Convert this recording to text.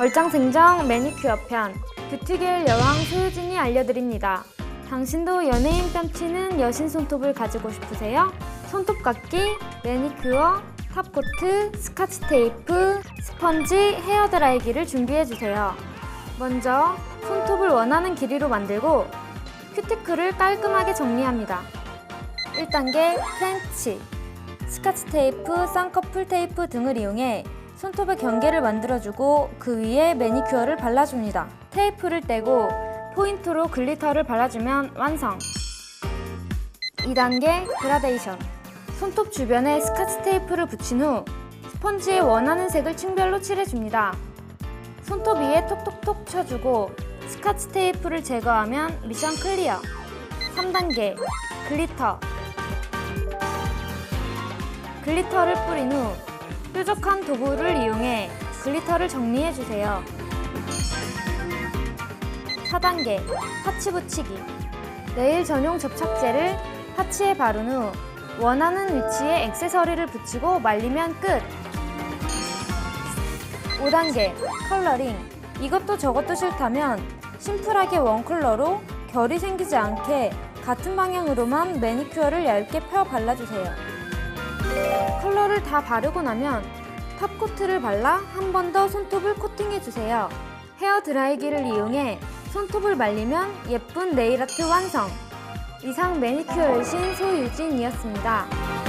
얼짱생정 매니큐어 편 뷰티계열 여왕 소유진이 알려드립니다. 당신도 연예인 뺨치는 여신 손톱을 가지고 싶으세요? 손톱깎이, 매니큐어, 탑코트, 스카치 테이프, 스펀지, 헤어드라이기를 준비해주세요. 먼저 손톱을 원하는 길이로 만들고 큐티클을 깔끔하게 정리합니다. 1단계 프렌치 스카치 테이프, 쌍꺼풀 테이프 등을 이용해 손톱의 경계를 만들어주고 그 위에 매니큐어를 발라줍니다. 테이프를 떼고 포인트로 글리터를 발라주면 완성! 2단계 그라데이션 손톱 주변에 스카치 테이프를 붙인 후 스펀지에 원하는 색을 층별로 칠해줍니다. 손톱 위에 톡톡톡 쳐주고 스카치 테이프를 제거하면 미션 클리어. 3단계 글리터 글리터를 뿌린 후 뾰족한 도구를 이용해 글리터를 정리해 주세요. 4단계 파치 붙이기 네일 전용 접착제를 파치에 바른 후 원하는 위치에 액세서리를 붙이고 말리면 끝. 5단계 컬러링 이것도 저것도 싫다면 심플하게 원 컬러로 결이 생기지 않게 같은 방향으로만 매니큐어를 얇게 펴 발라주세요. 컬러를 다 바르고 나면 탑코트를 발라 한 번 더 손톱을 코팅해주세요. 헤어 드라이기를 이용해 손톱을 말리면 예쁜 네일 아트 완성! 이상 매니큐어 여신 소유진이었습니다.